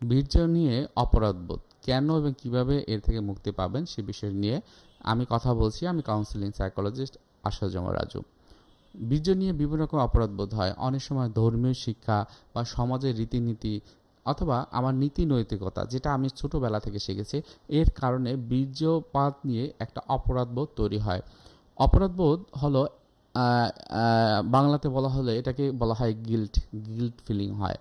বীর্য নিয়ে অপরাধবোধ। কেন এবং কীভাবে এর থেকে মুক্তি পাবেন সে বিষয় নিয়ে আমি কথা বলছি। আমি কাউন্সিলিং সাইকোলজিস্ট আশাজমা রাজু। বীর্য নিয়ে বিভিন্ন রকম অপরাধবোধ হয়। অনেক সময় ধর্মীয় শিক্ষা বা সমাজের রীতিনীতি অথবা আমার নীতি নৈতিকতা, যেটা আমি ছোটোবেলা থেকে শিখেছি, এর কারণে বীর্যপাত নিয়ে একটা অপরাধবোধ তৈরি হয়। অপরাধবোধ হলো বাংলাতে বলা হলে এটাকে বলা হয় গিল্ট গিল্ট ফিলিং হয়।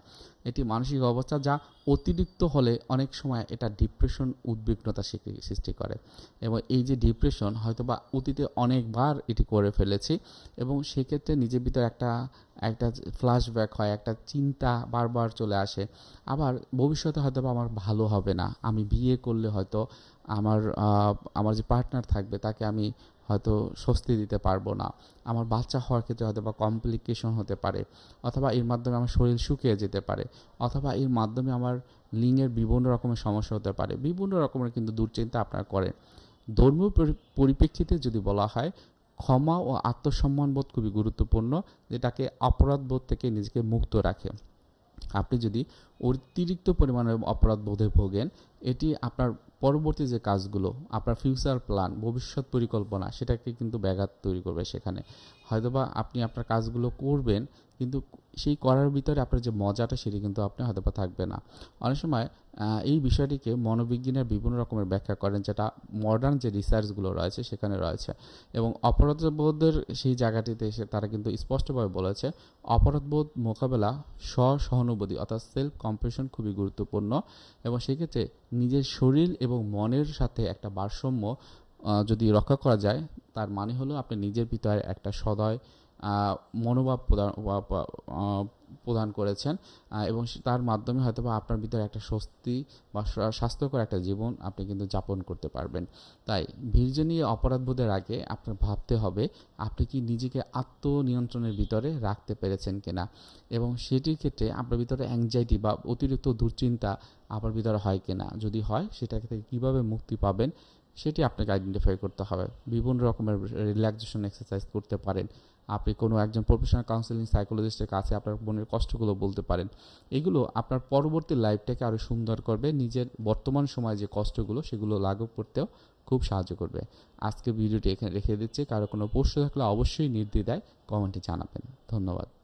এটি মানসিক অবস্থা যা অতিরিক্ত হলে অনেক সময় এটা ডিপ্রেশন উদ্বিগ্নতা সৃষ্টি- করে। এবং এই যে ডিপ্রেশন হয়তো বা অতীতে অনেকবার এটি করে ফেলেছি এবং সেক্ষেত্রে নিজের ভিতরে একটা একটা ফ্ল্যাশব্যাক হয়, একটা চিন্তা বারবার চলে আসে। আবার ভবিষ্যতে হয়তো আমার ভালো হবে না। আমি বিয়ে করলে হয়তো আমার আমার যে পার্টনার থাকবে তাকে আমি হয়তো স্বস্তি দিতে পারব না। আমার বাচ্চা হওয়ার ক্ষেত্রে হয়তো বা কমপ্লিকেশন হতে পারে অথবা এর মাধ্যমে আমার শরীর শুকিয়ে যেতে পারে অথবা এর মাধ্যমে আমার লিঙ্গের বিভিন্ন রকমের সমস্যা হতে পারে। বিভিন্ন রকমের কিন্তু দুশ্চিন্তা আপনারা করেন ধর্মীয় পরি- পরিপ্রেক্ষিতে যদি বলা হয় ক্ষমা ও আত্মসম্মান বোধ খুবই গুরুত্বপূর্ণ, যেটাকে অপরাধ বোধ থেকে নিজেকে মুক্ত রাখে। আপনি যদি অতিরিক্ত পরিমাণে অপরাধ বোধে ভোগেন, এটি আপনার পরবর্তী যে কাজগুলো, আপনার ফিউচার প্ল্যান ভবিষ্যৎ পরিকল্পনা, সেটাকে কিন্তু ব্যাঘাত তৈরি করবে সেখানে। হয়তোবা আপনি আপনার কাজগুলো করবেন কিন্তু সেই করার ভিতরে আপনার যে মজাটা সেটি কিন্তু আপনি হয়তো বা থাকবে না। অনেক সময় এই বিষয়টিকে মনোবিজ্ঞানের বিভিন্ন রকমের ব্যাখ্যা করেন যেটা মডার্ন যে রিসার্চগুলো রয়েছে সেখানে রয়েছে। এবং অপরাধবোধের সেই জায়গাটিতে এসে তারা কিন্তু স্পষ্টভাবে বলেছে, অপরাধবোধ মোকাবেলা স্ব-সহানুভূতি অর্থাৎ সেলফ কম্প্রেশন খুবই গুরুত্বপূর্ণ এবং সেক্ষেত্রে নিজের শরীর এবং মনের সাথে একটা ভারসাম্য যদি রক্ষা করা যায়, তার মানে হলো আপনি নিজের ভিতরে একটা সদয় মনোভাব প্রদান প্রদান করেছেন এবং তার মাধ্যমে হয়তো বা আপনার ভিতরে একটা স্বস্তি বা স্বাস্থ্যকর একটা জীবন আপনি কিন্তু যাপন করতে পারবেন। তাই বীর্য নিয়ে অপরাধবোধের আগে আপনার ভাবতে হবে, আপনি কি নিজেকে আত্মনিয়ন্ত্রণের ভিতরে রাখতে পেরেছেন কিনা? এবং সেটির ক্ষেত্রে আপনার ভিতরে অ্যাংজাইটি বা অতিরিক্ত দুশ্চিন্তা আপনার ভিতরে হয় কিনা? যদি হয় সেটা থেকে কীভাবে মুক্তি পাবেন? সেটি আপনাকে আইডেন্টিফাই করতে হবে। বিভিন্ন রকমের রিল্যাক্সেশন এক্সারসাইজ করতে পারেন। আপনি কোনো একজন প্রফেশনাল কাউন্সিলিং সাইকোলজিস্টের কাছে আপনার মনের কষ্টগুলো বলতে পারেন। এগুলো আপনার পরবর্তী লাইফটাকে আরও সুন্দর করবে। নিজের বর্তমান সময়ে যে কষ্টগুলো, সেগুলো লাঘব করতেও খুব সাহায্য করবে। আজকে ভিডিওটি এখানে রেখে দিচ্ছি। কারও কোনো প্রশ্ন থাকলে অবশ্যই নির্দ্বিধায় কমেন্টে জানাবেন। ধন্যবাদ।